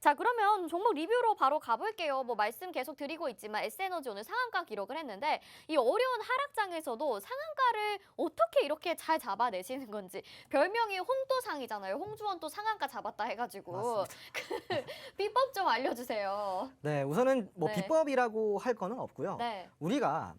자 그러면 종목 리뷰로 바로 가볼게요. 뭐 말씀 계속 드리고 있지만 S에너지 오늘 상한가 기록을 했는데 이 어려운 하락장에서도 상한가를 어떻게 이렇게 잘 잡아내시는 건지 별명이 홍도상이잖아요. 홍주원 또 상한가 잡았다 해가지고. 그 비법 좀 알려주세요. 네, 우선은 뭐 네. 비법이라고 할 거는 없고요. 네. 우리가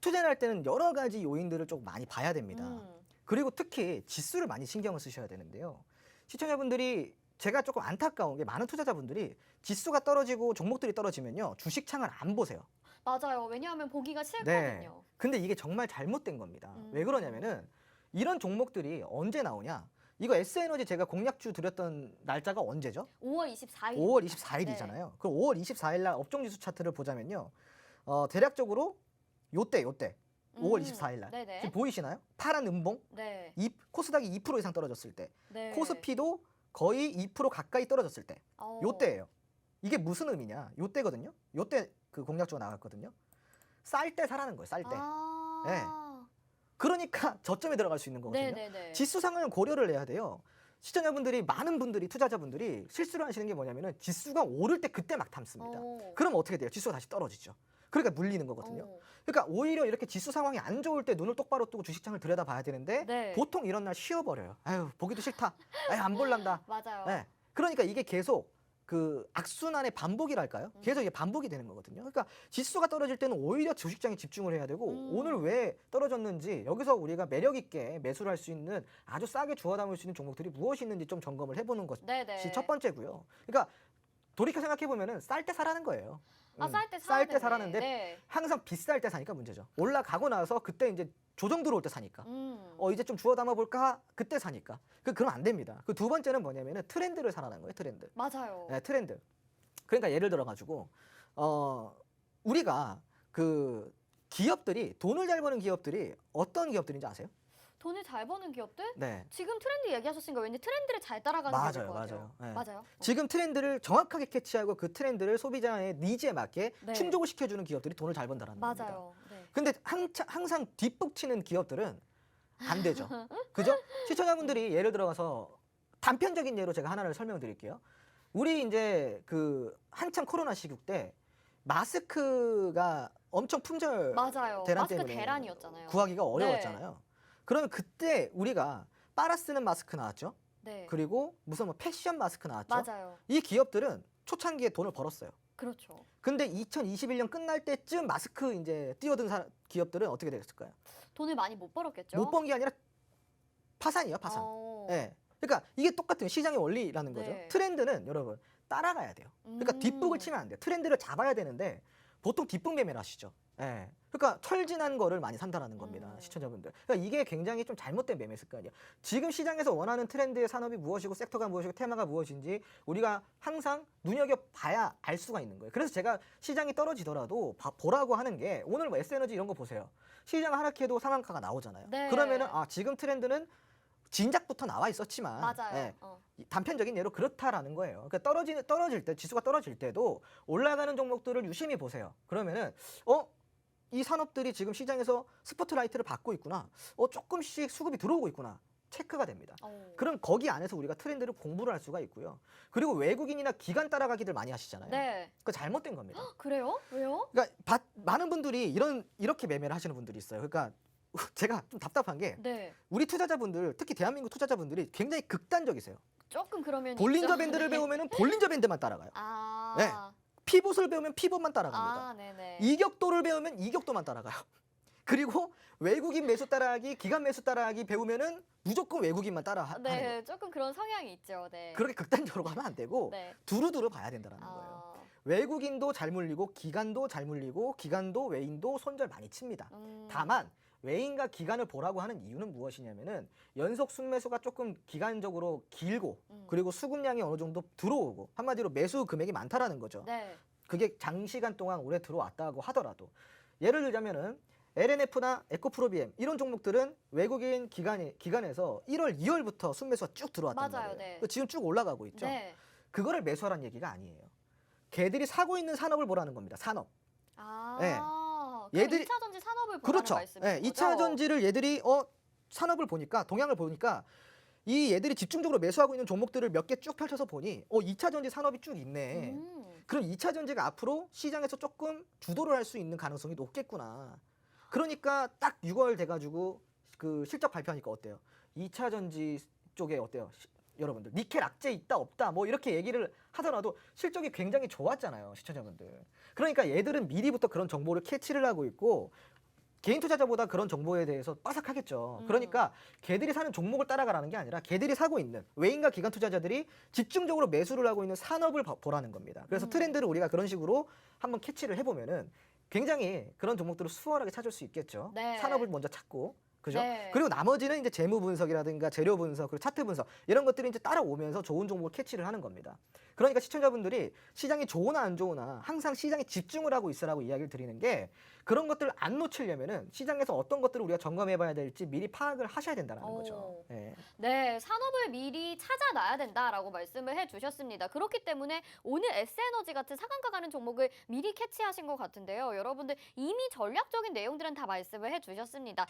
투자를 할 때는 여러 가지 요인들을 좀 많이 봐야 됩니다. 음. 그리고 특히 지수를 많이 신경을 쓰셔야 되는데요. 시청자분들이 제가 조금 안타까운 게 많은 투자자분들이 지수가 떨어지고 종목들이 떨어지면요. 주식 창을 안 보세요. 맞아요. 왜냐하면 보기가 싫거든요. 근데 이게 정말 잘못된 겁니다. 음. 왜 그러냐면은 이런 종목들이 언제 나오냐? 이거 S에너지 제가 공약주 드렸던 날짜가 언제죠? 5월 24일. 5월 24일이잖아요. 그럼 5월 24일 날 업종 지수 차트를 보자면요. 어, 대략적으로 요때 요때 5월 24일 날. 음. 네네. 지금 보이시나요? 파란 음봉. 네. 이, 코스닥이 2% 이상 떨어졌을 때. 네. 코스피도 거의 2% 가까이 떨어졌을 때. 어. 요때예요. 이게 무슨 의미냐? 요때거든요. 요때 그 공약주가 나갔거든요. 쌀 때 사라는 거예요. 쌀 때. 아. 네. 그러니까 저점에 들어갈 수 있는 거거든요. 네네네. 지수상을 고려를 해야 돼요. 시청자분들이 많은 분들이 투자자분들이 실수를 하시는 게 뭐냐면은 지수가 오를 때 그때 막 담습니다. 어. 그럼 어떻게 돼요? 지수가 다시 떨어지죠. 그러니까 물리는 거거든요. 어. 그러니까 오히려 이렇게 지수 상황이 안 좋을 때 눈을 똑바로 뜨고 주식창을 들여다봐야 되는데 네. 보통 이런 날 쉬어버려요. 아유 보기도 싫다. 아유 안 볼란다. 맞아요. 네. 그러니까 이게 계속 그 악순환의 반복이랄까요? 음. 계속 이게 반복이 되는 거거든요. 그러니까 지수가 떨어질 때는 오히려 주식장에 집중을 해야 되고 음. 오늘 왜 떨어졌는지 여기서 우리가 매력 있게 매수를 할 수 있는 아주 싸게 주워 담을 수 있는 종목들이 무엇이 있는지 좀 점검을 해보는 것이 네네. 첫 번째고요. 그러니까 돌이켜 생각해 보면은 쌀 때 사라는 거예요. 아, 음. 쌀때쌀때 사라는데 네. 항상 비쌀 때 사니까 문제죠. 올라가고 나서 그때 이제 조정 들어올 때 사니까. 음. 어 이제 좀 주워 담아 볼까? 그때 사니까. 그 그럼 안 됩니다. 그 두 번째는 뭐냐면은 트렌드를 사라는 거예요. 트렌드. 맞아요. 네, 트렌드. 그러니까 예를 들어 가지고 어 우리가 그 기업들이 돈을 잘 버는 기업들이 어떤 기업들인지 아세요? 돈을 잘 버는 기업들? 네. 지금 트렌드 얘기하셨으니까 왠지 트렌드를 잘 따라가는 맞아요, 기업일 것 같아요. 맞아요. 네. 맞아요. 지금 트렌드를 정확하게 캐치하고 그 트렌드를 소비자의 니즈에 맞게 네. 충족을 시켜주는 기업들이 돈을 잘 번다라는 겁니다. 맞아요. 네. 근데 항차, 항상 뒷북치는 기업들은 안 되죠. 그죠? 시청자분들이 예를 들어가서 단편적인 예로 제가 하나를 설명드릴게요. 우리 이제 그 한참 코로나 시국 때 마스크가 엄청 품절 맞아요. 대란 마스크 때문에 대란이었잖아요. 구하기가 어려웠잖아요. 그러면 그때 우리가 빨아 쓰는 마스크 나왔죠. 네. 그리고 무슨 뭐 패션 마스크 나왔죠. 맞아요. 이 기업들은 초창기에 돈을 벌었어요. 그렇죠. 근데 2021년 끝날 때쯤 마스크 이제 뛰어든 사- 기업들은 어떻게 됐을까요? 돈을 많이 못 벌었겠죠. 못 번 게 아니라 파산이에요, 파산. 어. 예. 그러니까 이게 똑같은 시장의 원리라는 거죠. 네. 트렌드는 여러분 따라가야 돼요. 그러니까 음. 뒷북을 치면 안 돼요. 트렌드를 잡아야 되는데 보통 뒷북 매매를 하시죠. 예. 그러니까 철진한 거를 많이 산다라는 겁니다. 음. 시청자분들. 그러니까 이게 굉장히 좀 잘못된 매매 습관이에요. 지금 시장에서 원하는 트렌드의 산업이 무엇이고 섹터가 무엇이고 테마가 무엇인지 우리가 항상 눈여겨 봐야 알 수가 있는 거예요. 그래서 제가 시장이 떨어지더라도 봐- 보라고 하는 게 오늘 뭐 S에너지 이런 거 보세요. 시장 하락해도 상한가가 나오잖아요. 네. 그러면은 아 지금 트렌드는 진작부터 나와 있었지만 맞아요. 예, 어. 이 단편적인 예로 그렇다라는 거예요. 그러니까 떨어지 떨어질 때 지수가 떨어질 때도 올라가는 종목들을 유심히 보세요. 그러면은 어? 이 산업들이 지금 시장에서 스포트라이트를 받고 있구나. 어 조금씩 수급이 들어오고 있구나. 체크가 됩니다. 어. 그럼 거기 안에서 우리가 트렌드를 공부를 할 수가 있고요. 그리고 외국인이나 기관 따라가기들 많이 하시잖아요. 네. 그거 잘못된 겁니다. 그래요? 왜요? 그러니까 바- 많은 분들이 이런 이렇게 매매를 하시는 분들이 있어요. 그러니까 제가 좀 답답한 게 네. 우리 투자자분들 특히 대한민국 투자자분들이 굉장히 극단적이세요. 조금 그러면 볼린저. 밴드를 네. 배우면은 볼린저 밴드만 따라가요. 아. 네. 피봇을 배우면 피봇만 따라갑니다. 아, 네네. 이격도를 배우면 이격도만 따라가요. 그리고 외국인 매수 따라하기, 기관 매수 따라하기 배우면은 무조건 외국인만 따라하는 거예요. 네, 조금 그런 성향이 있죠. 네. 그렇게 극단적으로 가면 안 되고 네. 두루두루 봐야 된다는 거예요. 아, 외국인도 잘 물리고 기관도 잘 물리고 기관도 외인도 손절 많이 칩니다. 음. 다만 외인과 기관을 보라고 하는 이유는 무엇이냐면은 연속 순매수가 조금 기간적으로 길고 음. 그리고 수급량이 어느 정도 들어오고 한마디로 매수 금액이 많다라는 거죠. 네. 그게 장시간 동안 오래 들어왔다고 하더라도 예를 들자면은 LNF나 에코프로비엠 이런 종목들은 외국인 기관이 기관에서 1월, 2월부터 순매수가 쭉 들어왔단 맞아요, 말이에요. 네. 지금 쭉 올라가고 있죠. 네. 그거를 매수하라는 얘기가 아니에요. 걔들이 사고 있는 산업을 보라는 겁니다. 산업. 아. 네. 얘들이- 2차 전지 산업을 그렇죠. 예, 거죠? 2차 전지를 얘들이 어 산업을 보니까 동향을 보니까 이 얘들이 집중적으로 매수하고 있는 종목들을 몇 개 쭉 펼쳐서 보니 어 2차 전지 산업이 쭉 있네. 음. 그럼 2차 전지가 앞으로 시장에서 조금 주도를 할 수 있는 가능성이 높겠구나. 그러니까 딱 6월 돼 가지고 그 실적 발표하니까 어때요? 2차 전지 쪽에 어때요? 시- 여러분들 니켈 악재 있다 없다 뭐 이렇게 얘기를 하더라도 실적이 굉장히 좋았잖아요 시청자분들. 그러니까 얘들은 미리부터 그런 정보를 캐치를 하고 있고 개인 투자자보다 그런 정보에 대해서 빠삭하겠죠. 음. 그러니까 걔들이 사는 종목을 따라가라는 게 아니라 걔들이 사고 있는 외인과 기관 투자자들이 집중적으로 매수를 하고 있는 산업을 봐- 보라는 겁니다. 그래서 음. 트렌드를 우리가 그런 식으로 한번 캐치를 해보면은 굉장히 그런 종목들을 수월하게 찾을 수 있겠죠. 네. 산업을 먼저 찾고. 그죠? 네. 그리고 나머지는 이제 재무 분석이라든가 재료 분석, 그리고 차트 분석 이런 것들이 이제 따라오면서 좋은 종목을 캐치를 하는 겁니다. 그러니까 시청자분들이 시장이 좋으나 안 좋으나 항상 시장에 집중을 하고 있으라고 이야기를 드리는 게 그런 것들을 안 놓치려면은 시장에서 어떤 것들을 우리가 점검해 봐야 될지 미리 파악을 하셔야 된다는 라 거죠. 네. 네, 산업을 미리 찾아놔야 된다라고 말씀을 해 주셨습니다. 그렇기 때문에 오늘 에스에너지 같은 상한가 가는 종목을 미리 캐치하신 것 같은데요. 여러분들 이미 전략적인 내용들은 다 말씀을 해 주셨습니다.